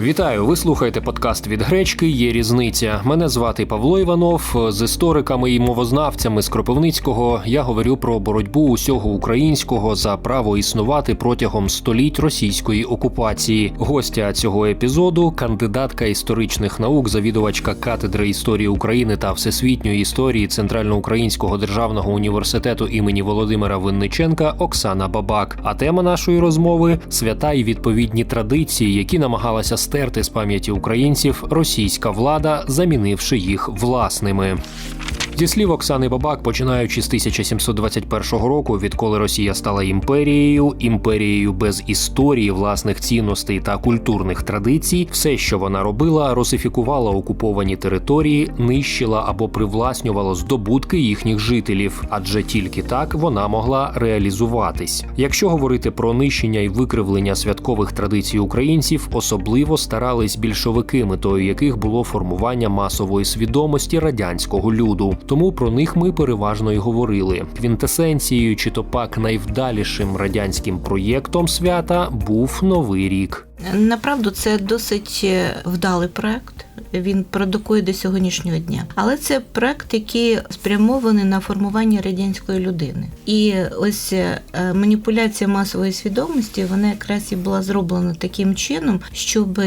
Вітаю! Ви слухаєте подкаст від гречки. Є різниця. Мене звати Павло Іванов. З істориками і мовознавцями з Кропивницького я говорю про боротьбу усього українського за право існувати протягом століть російської окупації. Гостя цього епізоду кандидатка історичних наук, завідувачка катедри історії України та всесвітньої історії Центральноукраїнського державного університету імені Володимира Винниченка Оксана Бабак. А тема нашої розмови свята і відповідні традиції, які намагалася стерти з пам'яті українців російська влада, замінивши їх власними. Зі слів Оксани Бабак, починаючи з 1721 року, відколи Росія стала імперією, імперією без історії, власних цінностей та культурних традицій, все, що вона робила, русифікувала окуповані території, нищила або привласнювала здобутки їхніх жителів, адже тільки так вона могла реалізуватись. Якщо говорити про нищення і викривлення святкових традицій українців, особливо старались більшовики, метою яких було формування масової свідомості радянського люду. Тому про них ми переважно й говорили. Квінтесенцією чи то пак найвдалішим радянським проєктом свята був новий рік. Направду це досить е, вдалий проект. Він продукує до сьогоднішнього дня, але це проект, який спрямований на формування радянської людини. І ось е, маніпуляція масової свідомості вона якраз і була зроблена таким чином, щоб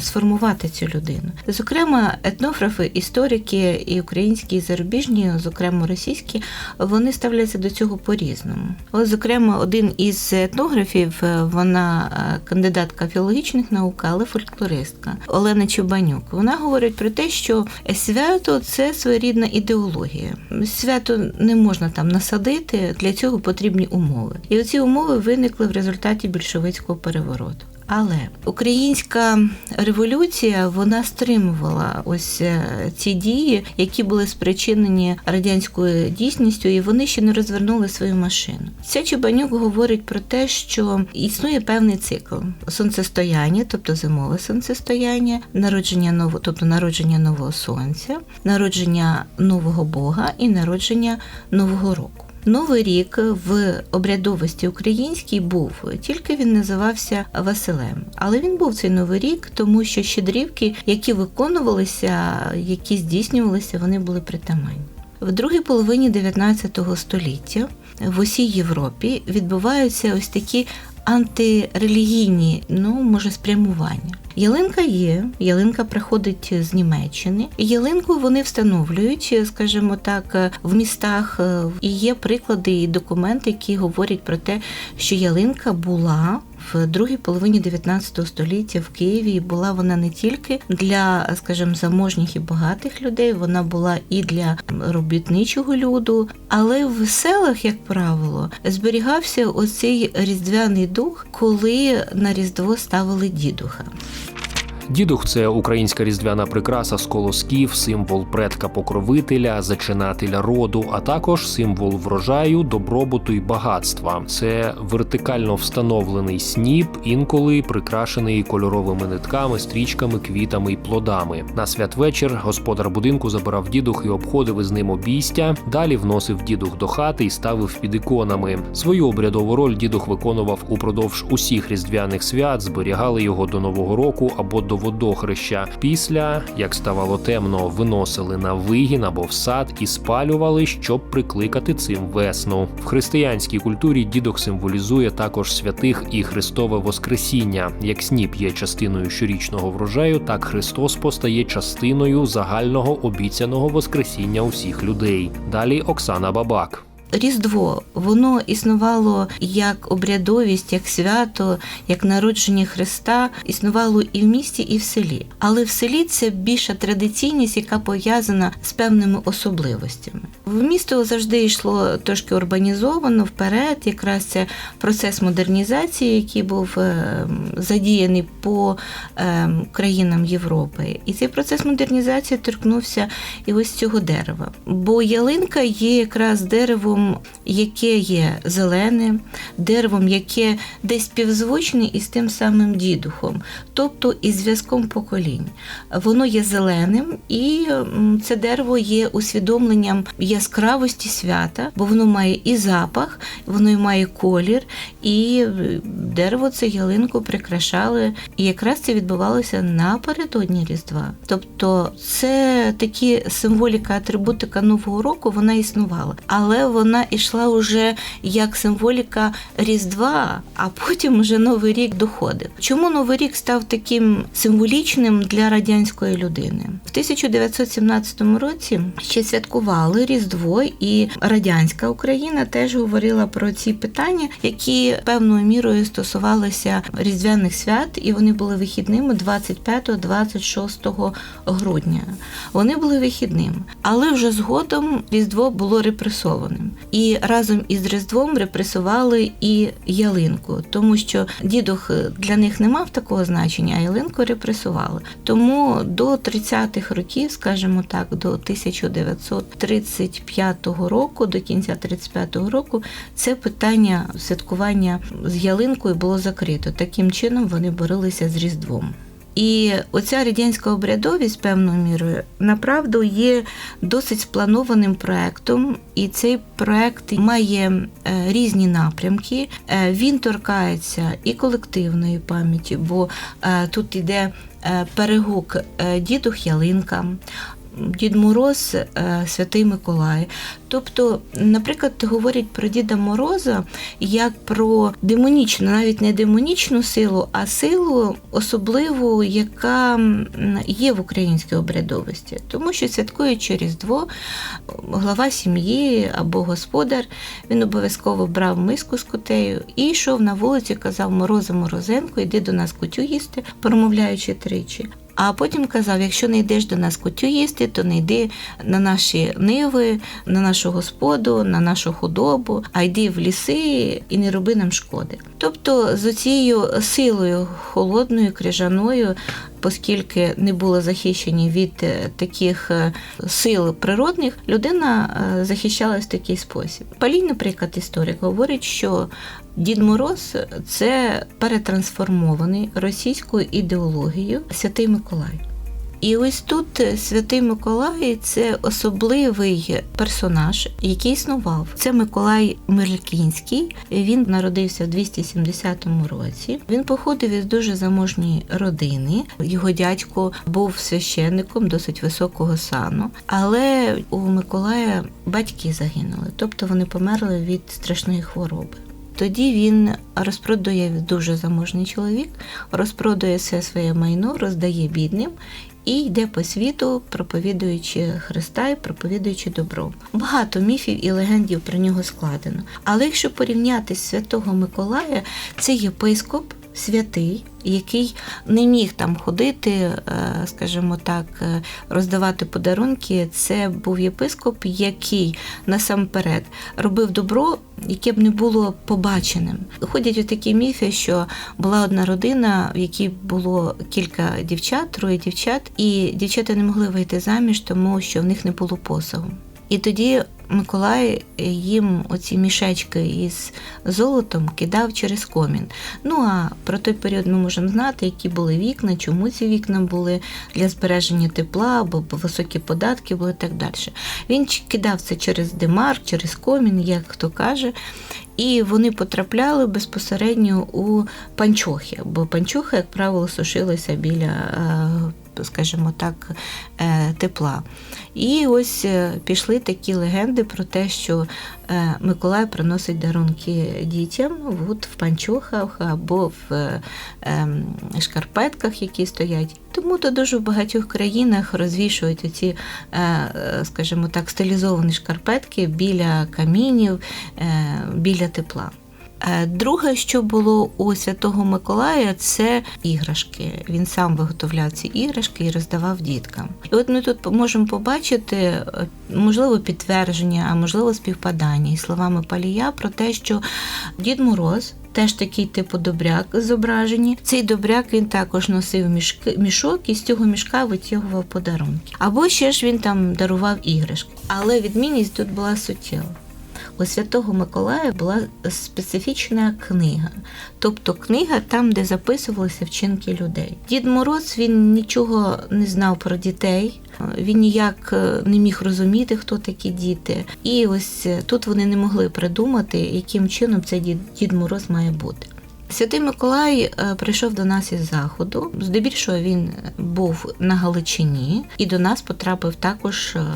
сформувати цю людину. Зокрема, етнографи, історики, і українські, і зарубіжні, зокрема російські, вони ставляться до цього по-різному. Ось, зокрема, один із етнографів, е, вона е, кандидатка філологічних наук, але фольклористка Олена Чубанюк. Вона говорить про те, що свято це своєрідна ідеологія. Свято не можна там насадити, для цього потрібні умови. І оці умови виникли в результаті більшовицького перевороту. Але українська революція вона стримувала ось е, ці дії, які були спричинені радянською дійсністю, і вони ще не розвернули свою машину. Ця Чубанюк говорить про те, що існує певний цикл сонцестояння, тобто зимове сонцестояння, народження нового, тобто народження нового сонця, народження нового Бога і народження нового року. Новий рік в обрядовості українській був, тільки він називався Василем. Але він був цей новий рік, тому що щедрівки, які виконувалися, які здійснювалися, вони були притаманні. В другій половині 19 століття в усій Європі відбуваються ось такі антирелігійні, ну може, спрямування. Ялинка є, ялинка приходить з Німеччини. Ялинку вони встановлюють, скажімо так, в містах. І є приклади і документи, які говорять про те, що ялинка була. В другій половині 19 століття в Києві була вона не тільки для, скажімо, заможніх і багатих людей, вона була і для робітничого люду, але в селах, як правило, зберігався оцей різдвяний дух, коли на різдво ставили дідуха. Дідух це українська різдвяна прикраса з колосків, символ предка покровителя, зачинателя роду, а також символ врожаю, добробуту і багатства. Це вертикально встановлений сніп, інколи прикрашений кольоровими нитками, стрічками, квітами і плодами. На святвечір господар будинку забирав дідух і обходив із ним обійстя. Далі вносив дідух до хати і ставив під іконами. Свою обрядову роль дідух виконував упродовж усіх різдвяних свят, зберігали його до нового року або до до водохреща. Після, як ставало темно, виносили на вигін або в сад і спалювали, щоб прикликати цим весну. В християнській культурі дідок символізує також святих і Христове Воскресіння. Як сніп є частиною щорічного врожаю, так Христос постає частиною загального обіцяного Воскресіння усіх людей. Далі Оксана Бабак. Різдво воно існувало як обрядовість, як свято, як народження Христа, існувало і в місті, і в селі. Але в селі це більша традиційність, яка пов'язана з певними особливостями. В місто завжди йшло трошки урбанізовано вперед. Якраз це процес модернізації, який був е, задіяний по е, країнам Європи. І цей процес модернізації торкнувся і ось цього дерева. Бо ялинка є якраз деревом яке є зелене, деревом, яке десь співзвучне із тим самим дідухом, тобто із зв'язком поколінь. Воно є зеленим, і це дерево є усвідомленням яскравості свята, бо воно має і запах, воно і має колір, і е, дерево це ялинку прикрашали. І якраз це відбувалося напередодні Різдва. Тобто, це такі символіка, атрибутика Нового року, вона існувала, але вона йшла вже як символіка Різдва, а потім вже Новий рік доходив. Чому Новий рік став таким символічним для радянської людини? В 1917 році ще святкували Різдво, і радянська Україна теж говорила про ці питання, які певною мірою стосувалися різдвяних свят, і вони були вихідними 25-26 грудня. Вони були вихідними, але вже згодом Різдво було репресованим. І разом із Різдвом репресували і ялинку, тому що дідух для них не мав такого значення, а ялинку репресували. Тому до 30-х років, скажімо так, до 1935 року, до кінця 35-го року, це питання святкування з ялинкою було закрито. Таким чином вони боролися з Різдвом. І оця радянська обрядовість певною мірою направду є досить спланованим проектом, і цей проект має е, різні напрямки. Е, Він торкається і колективної пам'яті, бо е, тут йде е, перегук дідух ялинка. Дід Мороз, е, Святий Миколай. Тобто, наприклад, говорять про Діда Мороза як про демонічну, навіть не демонічну силу, а силу особливу, яка є в українській обрядовості. Тому що святкуючи Різдво, глава сім'ї або господар, він обов'язково брав миску з кутею і йшов на вулицю, казав Мороза Морозенко, йди до нас кутю їсти, промовляючи тричі. А потім казав: якщо не йдеш до нас кутю їсти, то не йди на наші ниви, на нашу господу, на нашу худобу, а йди в ліси і не роби нам шкоди. Тобто з цією силою холодною, крижаною, оскільки не були захищені від е, таких е, сил природних, людина е, захищалась в такий спосіб. Палій, наприклад, історик говорить, що Дід Мороз це перетрансформований російською ідеологією Святий Миколай. І ось тут Святий Миколай це особливий персонаж, який існував. Це Миколай Мирлькінський. Він народився в 270 році. Він походив із дуже заможньої родини. Його дядько був священником досить високого сану, але у Миколая батьки загинули, тобто вони померли від страшної хвороби. Тоді він розпродає дуже заможний чоловік, розпродає все своє майно, роздає бідним і йде по світу, проповідуючи Христа і проповідуючи добро. Багато міфів і легендів про нього складено. Але якщо порівняти з святого Миколая, це єпископ. Святий, який не міг там ходити, е, скажімо так, е, роздавати подарунки, це був єпископ, який насамперед робив добро, яке б не було побаченим. Ходять у такі міфи, що була одна родина, в якій було кілька дівчат, троє дівчат, і дівчата не могли вийти заміж, тому що в них не було посагу. І тоді Миколай їм оці мішечки із золотом кидав через комін. Ну а про той період ми можемо знати, які були вікна, чому ці вікна були для збереження тепла, або високі податки були і так далі. Він кидав це через димар, через комін, як хто каже. І вони потрапляли безпосередньо у панчохи, бо панчохи, як правило, сушилися біля, е, скажімо так, е, тепла. І ось е, пішли такі легенди про те, що Миколай приносить дарунки дітям от в панчохах або в ем, шкарпетках, які стоять. Тому то дуже в багатьох країнах розвішують оці, скажімо так, стилізовані шкарпетки біля камінів, біля тепла. Друге, що було у Святого Миколая, це іграшки. Він сам виготовляв ці іграшки і роздавав діткам. І от ми тут можемо побачити, можливо, підтвердження, а можливо, співпадання із словами Палія про те, що Дід Мороз. Теж такий типу добряк зображені. Цей добряк він також носив мішки, мішок і з цього мішка витягував подарунки. Або ще ж він там дарував іграшки. Але відмінність тут була суттєва. У Святого Миколая була специфічна книга, тобто книга там, де записувалися вчинки людей. Дід Мороз він нічого не знав про дітей. Він ніяк е, не міг розуміти, хто такі діти. І ось е, тут вони не могли придумати, яким чином цей дід, дід Мороз має бути. Святий Миколай е, прийшов до нас із заходу. Здебільшого він був на Галичині і до нас потрапив також е,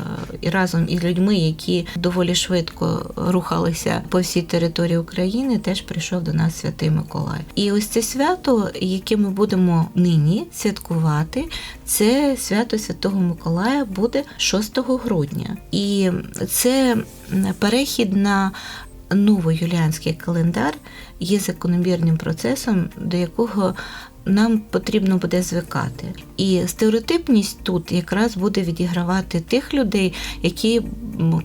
разом із людьми, які доволі швидко рухалися по всій території України. Теж прийшов до нас Святий Миколай. І ось це свято, яке ми будемо нині святкувати, це свято Святого Миколая буде 6 грудня. І це перехід на новоюліанський календар є закономірним процесом, до якого нам потрібно буде звикати. І стереотипність тут якраз буде відігравати тих людей, які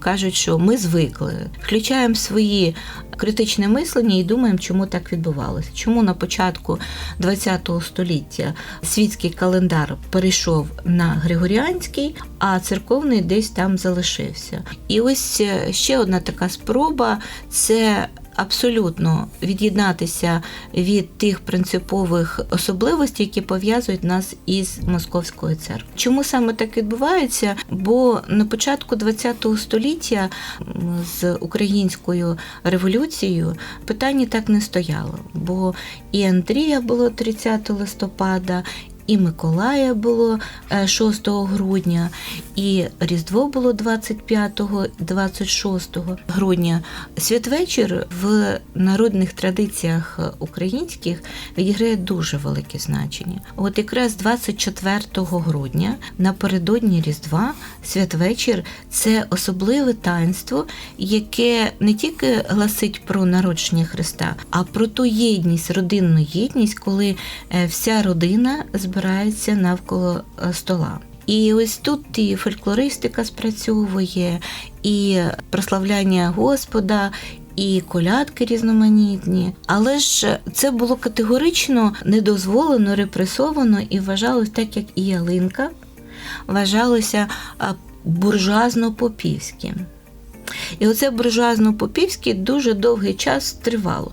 кажуть, що ми звикли, включаємо свої критичне мислення і думаємо, чому так відбувалося. Чому на початку ХХ століття світський календар перейшов на григоріанський, а церковний десь там залишився. І ось е, ще одна така спроба це абсолютно від'єднатися від тих принципових особливостей, які пов'язують нас із московською церквою. Чому саме так відбувається? Бо на початку ХХ століття з українською революцією питання так не стояло, бо і Андрія було 30 листопада. І Миколая було е, 6 грудня, і Різдво було 25-26 грудня. Святвечір в народних традиціях українських відіграє дуже велике значення. От якраз 24 грудня напередодні Різдва святвечір це особливе таїнство, яке не тільки гласить про народження Христа, а про ту єдність, родинну єдність, коли е, вся родина збирається навколо е, стола. І ось тут і фольклористика спрацьовує, і прославляння Господа. І колядки різноманітні, але ж це було категорично недозволено, репресовано і вважалось так, як і ялинка, вважалося буржуазно-попівським. І оце буржуазно-попівське дуже довгий час тривало.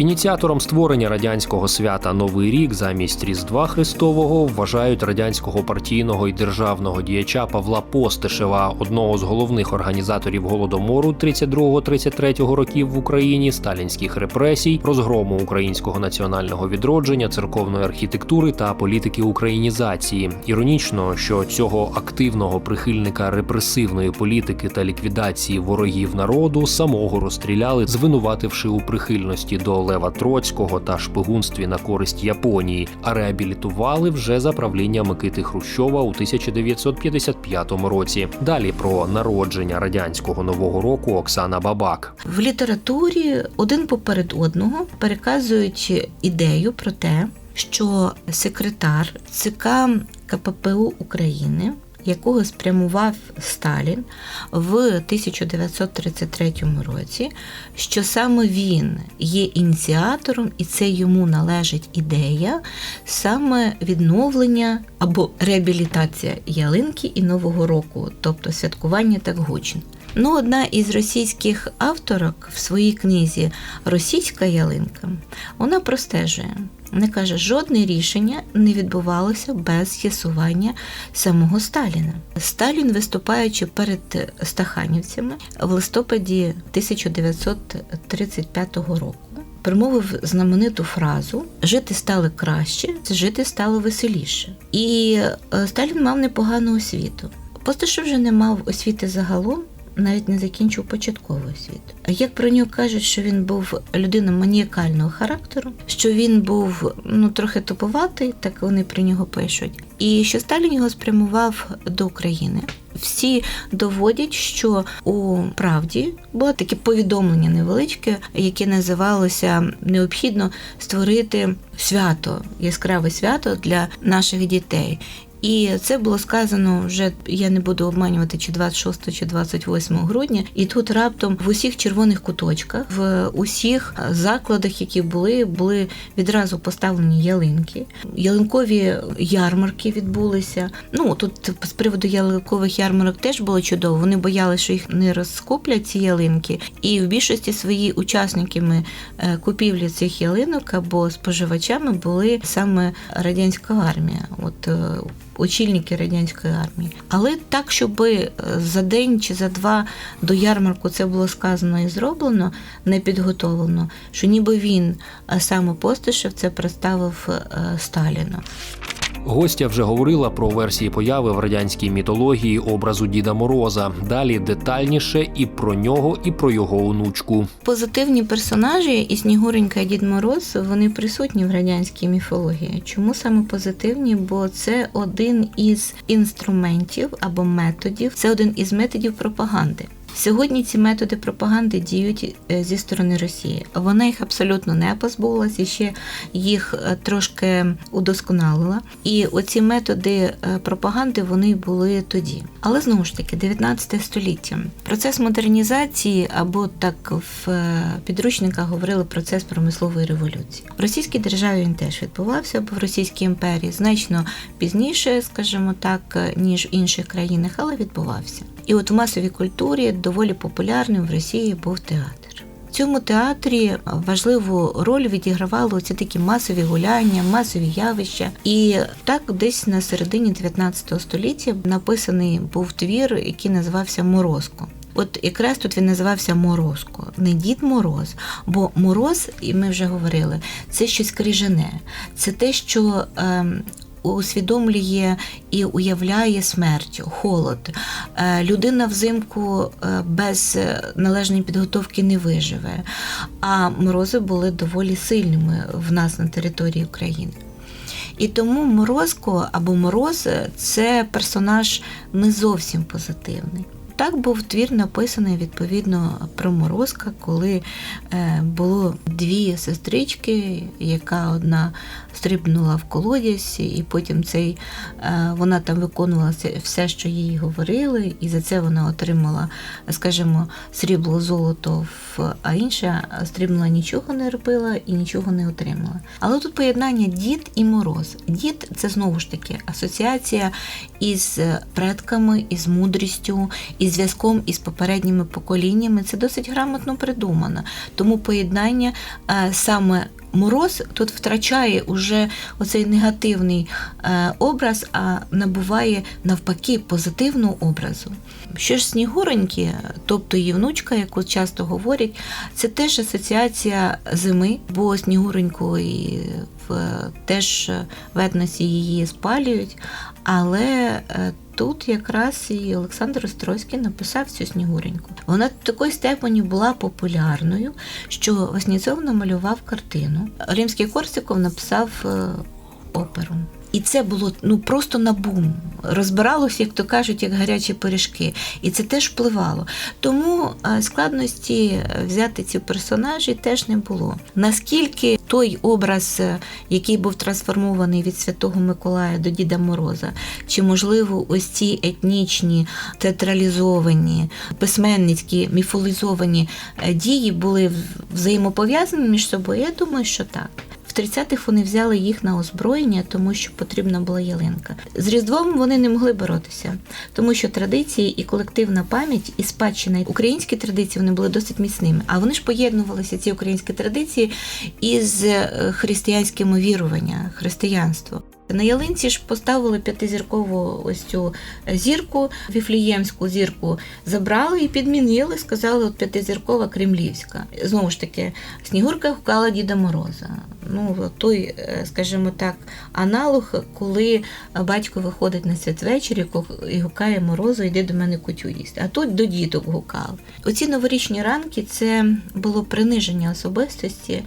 Ініціатором створення радянського свята Новий рік замість Різдва Христового вважають радянського партійного і державного діяча Павла Постишева, одного з головних організаторів голодомору 32-33 років в Україні, сталінських репресій, розгрому українського національного відродження, церковної архітектури та політики українізації. Іронічно, що цього активного прихильника репресивної політики та ліквідації ворогів народу самого розстріляли, звинувативши у прихильності до Лева Троцького та шпигунстві на користь Японії, а реабілітували вже за правління Микити Хрущова у 1955 році. Далі про народження радянського нового року Оксана Бабак. В літературі один поперед одного переказують ідею про те, що секретар ЦК КППУ України, якого спрямував Сталін в 1933 році, що саме він є ініціатором, і це йому належить ідея саме відновлення або реабілітація ялинки і Нового року, тобто святкування так гучно. Ну, одна із російських авторок в своїй книзі Російська ялинка вона простежує. Вона каже, жодне рішення не відбувалося без з'ясування самого Сталіна. Сталін, виступаючи перед стаханівцями в листопаді 1935 року. Промовив знамениту фразу Жити стало краще, жити стало веселіше. І е, Сталін мав непогану освіту. Посташов вже не мав освіти загалом, навіть не закінчив початкову освіту. Як про нього кажуть, що він був людина маніакального характеру, що він був ну трохи туповатий, так вони про нього пишуть, і що Сталін його спрямував до України. Всі доводять, що у правді було таке повідомлення невеличке, яке називалося необхідно створити свято, яскраве свято для наших дітей. І це було сказано вже, я не буду обманювати, чи 26 чи 28 грудня. І тут раптом в усіх червоних куточках, в усіх закладах, які були, були відразу поставлені ялинки. Ялинкові ярмарки відбулися. Ну тут з приводу ялинкових ярмарок теж було чудово. Вони боялися, що їх не розкуплять ці ялинки. І в більшості свої учасниками е, купівлі цих ялинок або споживачами були саме радянська армія. От е, очільники радянської армії. Але так, щоб за день чи за два до ярмарку це було сказано і зроблено, не підготовлено, що ніби він а саме Постишев це представив е, Сталіну. Гостя вже говорила про версії появи в радянській мітології образу Діда Мороза. Далі детальніше і про нього, і про його онучку. Позитивні персонажі і Снігуренька і Дід Мороз вони присутні в радянській міфології. Чому саме позитивні? Бо це один із інструментів або методів, це один із методів пропаганди. Сьогодні ці методи пропаганди діють е, зі сторони Росії. Вона їх абсолютно не позбулася, ще їх е, трошки удосконалила. І оці методи е, пропаганди вони були тоді. Але знову ж таки, 19 століття. Процес модернізації, або так в підручниках говорили процес промислової революції. В російській державі він теж відбувався, або в Російській імперії значно пізніше, скажімо так, ніж в інших країнах, але відбувався. І от в масовій культурі доволі популярним в Росії був театр. В цьому театрі важливу роль відігравали ці такі масові гуляння, масові явища. І так, десь на середині 19 століття написаний був твір, який називався Морозко. От якраз тут він називався Морозко, не Дід Мороз. Бо мороз, і ми вже говорили, це щось крижане, це те, що. Е, усвідомлює і уявляє смерть, холод. Людина взимку без належної підготовки не виживе. А морози були доволі сильними в нас на території України. І тому Морозко або Мороз це персонаж не зовсім позитивний. Так був твір написаний відповідно про Морозка, коли е, було дві сестрички, яка одна стрибнула в колодязь, і потім цей е, вона там виконувала все, що їй говорили, і за це вона отримала, скажімо, срібло золото, а інша стрибнула нічого не робила і нічого не отримала. Але тут поєднання дід і мороз. Дід це знову ж таки асоціація із предками, із мудрістю, із зв'язком із попередніми поколіннями. Це досить грамотно придумано. Тому поєднання саме Мороз тут втрачає уже оцей негативний е, образ, а набуває навпаки позитивного образу. Що ж Снігуреньки, тобто її внучка, яку часто говорять, це теж асоціація зими, бо Снігуреньку і в теж в етносі її спалюють, але е, тут якраз і Олександр Острозький написав цю Снігуреньку. Вона в такої степені була популярною, що Васніцов намалював картину. Римський Корсиков написав е, оперу. І це було ну просто на бум. Розбиралося, як то кажуть, як гарячі пиріжки. І це теж впливало. Тому складності взяти ці персонажі теж не було. Наскільки той образ, який був трансформований від Святого Миколая до Діда Мороза, чи, можливо, ось ці етнічні, театралізовані, письменницькі, міфолізовані е, дії були взаємопов'язані між собою? Я думаю, що так. В 30-х вони взяли їх на озброєння, тому що потрібна була ялинка. З Різдвом вони не могли боротися, тому що традиції і колективна пам'ять, і спадщина українські традиції вони були досить міцними. А вони ж поєднувалися ці українські традиції із е, християнськими віруваннями, християнство. На ялинці ж поставили п'ятизіркову ось цю зірку, віфліємську зірку забрали і підмінили, сказали, от п'ятизіркова кремлівська. Знову ж таки, Снігурка гукала Діда Мороза. Ну, той, е, скажімо так, аналог, коли батько виходить на святвечір і гукає морозу, йди до мене кутю їсти. А тут до діток гукав. Оці новорічні ранки це було приниження особистості,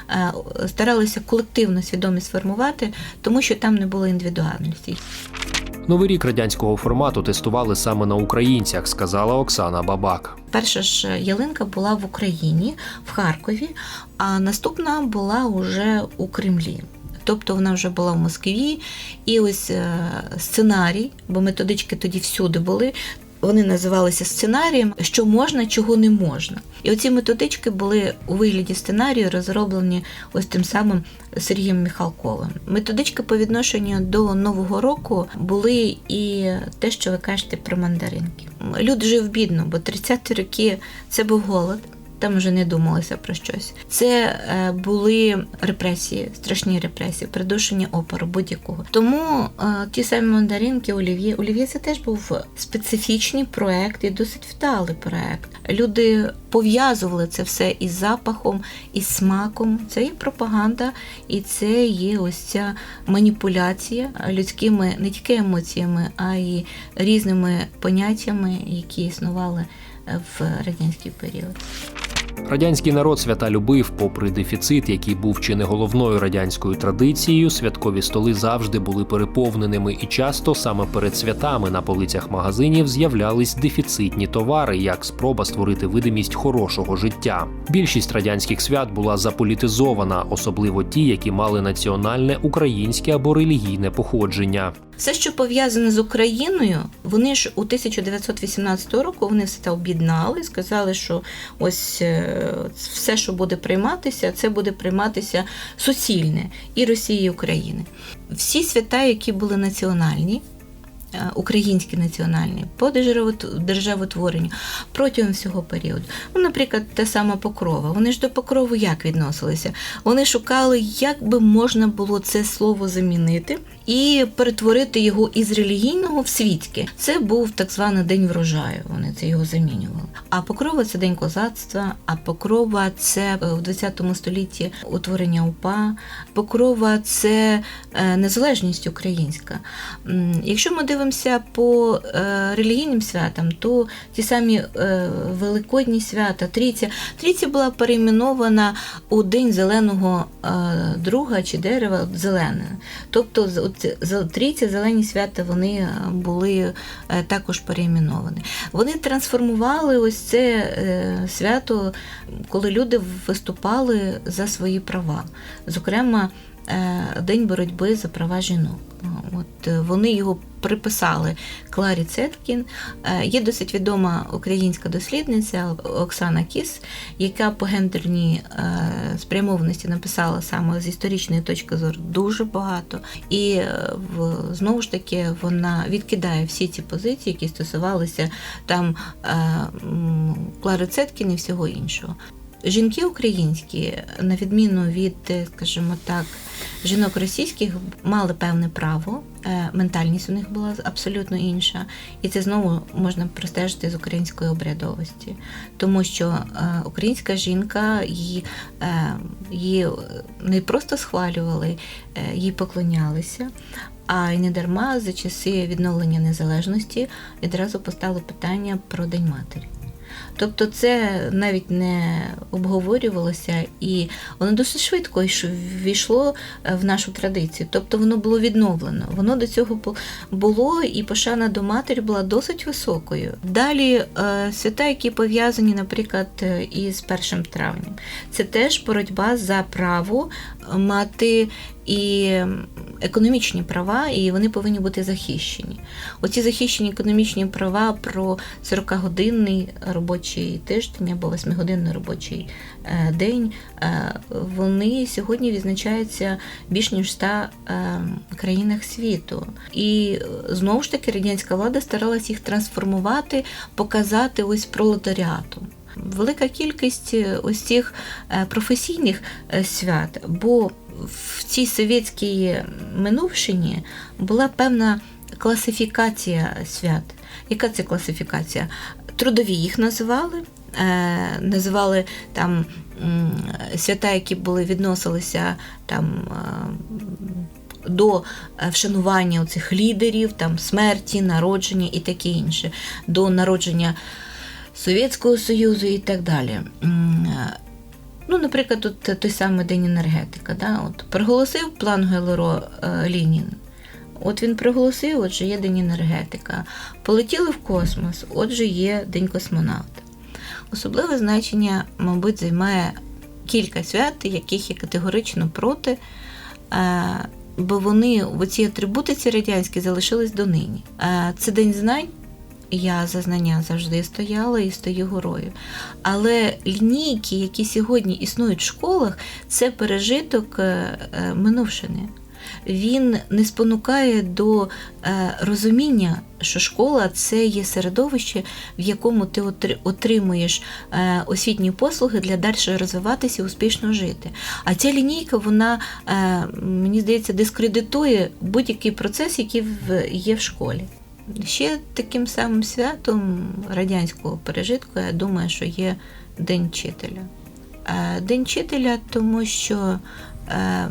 старалися колективно свідомість сформувати, тому що там не було індивідуальності. Новий рік радянського формату тестували саме на українцях, сказала Оксана Бабак. Перша ж ялинка була в Україні, в Харкові, а наступна була уже у Кремлі. тобто вона вже була в Москві. І ось е, сценарій, бо методички тоді всюди були. Вони називалися сценарієм, що можна, чого не можна. І оці методички були у вигляді сценарію розроблені ось тим самим Сергієм Міхалковим. Методички по відношенню до Нового року були і те, що ви кажете про мандаринки. Люд жив бідно, бо 30-ті роки це був голод. Там вже не думалося про щось. Це е, були репресії, страшні репресії, придушення опору будь-якого. Тому е, ті самі мандаринки, олів'є. Олів'є це теж був специфічний проект і досить вдалий проект. Люди пов'язували це все із запахом, із смаком. Це є пропаганда, і це є ось ця маніпуляція людськими не тільки емоціями, а й різними поняттями, які існували е, в радянський період. Радянський народ свята любив, попри дефіцит, який був чи не головною радянською традицією, святкові столи завжди були переповненими, і часто саме перед святами на полицях магазинів з'являлись дефіцитні товари, як спроба створити видимість хорошого життя. Більшість радянських свят була заполітизована, особливо ті, які мали національне українське або релігійне походження. Все, що пов'язане з Україною, вони ж у 1918 року вони все це об'єднали, сказали, що ось е, все, що буде прийматися, це буде прийматися суцільне і Росії, і України. Всі свята, які були національні. е, Українські національні по державотворенню протягом всього періоду. Ну, наприклад, та сама покрова. Вони ж до покрови як відносилися? Вони шукали, як би можна було це слово замінити і перетворити його із релігійного в світське. Це був так званий день врожаю. Вони це його замінювали. А покрова це день козацтва, а покрова це е, в 20 столітті утворення УПА. Покрова це е, незалежність українська. Якщо ми дивимося по е, релігійним святам, то ті самі великодні свята, трійця. Трійця була перейменована у день зеленого друга чи дерева зелене. Тобто з- от з- зелені свята вони е, були е, також переіменовані. Вони трансформували ось це е, свято, коли люди виступали за свої права. Зокрема, День боротьби за права жінок. От е, вони його приписали Кларі Цеткін. Е, Є досить відома українська дослідниця Оксана Кіс, яка по гендерній е, спрямованості написала саме з історичної точки зору дуже багато. І е, знову ж таки вона відкидає всі ці позиції, які стосувалися там е, Клари Цеткін і всього іншого. Жінки українські, на відміну від, е, скажімо так, жінок російських, мали певне право. е, Ментальність у них була абсолютно інша, і це знову можна простежити з української обрядовості, тому що е, українська жінка її, її не просто схвалювали, їй поклонялися. А й не дарма за часи відновлення незалежності відразу постало питання про День матері. Тобто це навіть не обговорювалося, і воно досить швидко йш- ввійшло е, в нашу традицію. Тобто воно було відновлено. Воно до цього бу- було, і пошана до матері була досить високою. Далі е, свята, які пов'язані, наприклад, е, із 1 травнем, це теж боротьба за право мати і економічні права, і вони повинні бути захищені. Оці захищені економічні права про 40-годинний робочий тиждень або 8-годинний робочий е, день, е, вони сьогодні відзначаються більш ніж в 100 е, країнах світу. І знову ж таки радянська влада старалась їх трансформувати, показати ось пролетаріату. Велика кількість ось професійних свят, бо в цій совєтській минувшині була певна класифікація свят. Яка це класифікація? Трудові їх називали, е, називали там свята, які були відносилися там. е, До е, вшанування цих лідерів, там смерті, народження і таке інше, до народження Совєтського Союзу і так далі. Ну, наприклад, тут той самий День енергетика. Да? От проголосив план Гелеро е, Лінін. От він проголосив, отже, є День енергетика. Полетіли в космос, отже, є День космонавта. Особливе значення, мабуть, займає кілька свят, яких я категорично проти. е, бо вони в цій атрибутиці радянській залишились донині. Е, Це день знань. Я за знання завжди стояла і стою горою. Але лінійки, які сьогодні існують в школах, це пережиток е, е, минувшини. Він не спонукає до е, розуміння, що школа це є середовище, в якому ти отримуєш освітні послуги для далі розвиватися і успішно жити. А ця лінійка, вона, мені здається, дискредитує будь-який процес, який є в школі. Ще таким самим святом радянського пережитку, я думаю, що є День вчителя. Е, День вчителя, тому що е,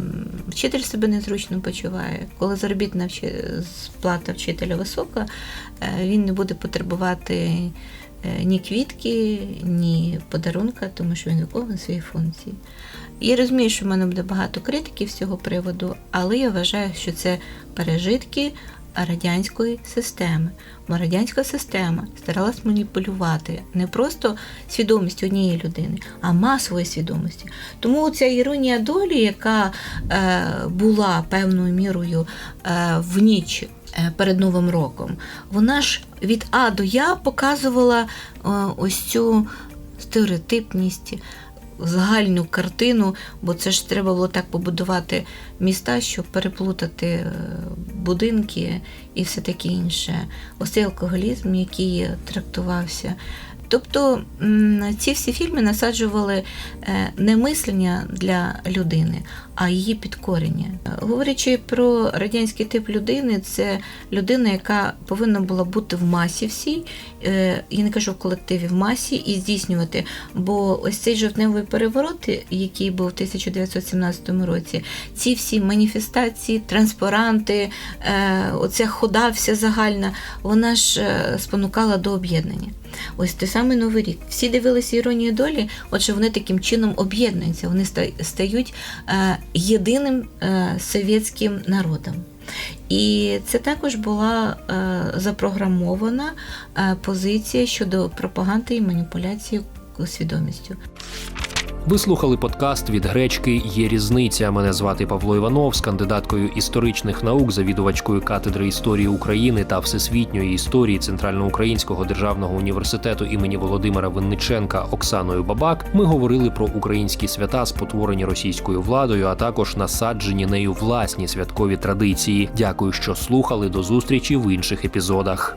вчитель себе незручно почуває. Коли заробітна сплата вчителя висока, е, він не буде потребувати ні квітки, ні подарунка, тому що він виконує свої функції. Я розумію, що в мене буде багато критики з цього приводу, але я вважаю, що це пережитки радянської системи. Бо радянська система старалась маніпулювати не просто свідомістю однієї людини, а масової свідомості. Тому ця іронія долі, яка е, була певною мірою е, в ніч е, перед Новим роком, вона ж від А до Я показувала е, ось цю стереотипність. Загальну картину, бо це ж треба було так побудувати міста, щоб переплутати е, будинки і все таке інше. Ось цей алкоголізм, який трактувався. Тобто ці всі фільми насаджували е, не мислення для людини, а її підкорення. Говорячи про радянський тип людини, це людина, яка повинна була бути в масі всій, е, я не кажу в колективі в масі, і здійснювати. Бо ось цей жовтневий переворот, який був в 1917 році, ці всі маніфестації, транспаранти, е, оця хода вся загальна, вона ж е, спонукала до об'єднання. Ось той самий Новий рік. Всі дивилися іронію долі, отже, вони таким чином об'єднуються, вони стають єдиним е, совєтським народом. І це також була е, запрограмована е, позиція щодо пропаганди і маніпуляції свідомістю. Ви слухали подкаст від гречки Є різниця. Мене звати Павло Іванов з кандидаткою історичних наук, завідувачкою катедри історії України та всесвітньої історії Центральноукраїнського державного університету імені Володимира Винниченка Оксаною Бабак. Ми говорили про українські свята, спотворені російською владою, а також насаджені нею власні святкові традиції. Дякую, що слухали. До зустрічі в інших епізодах.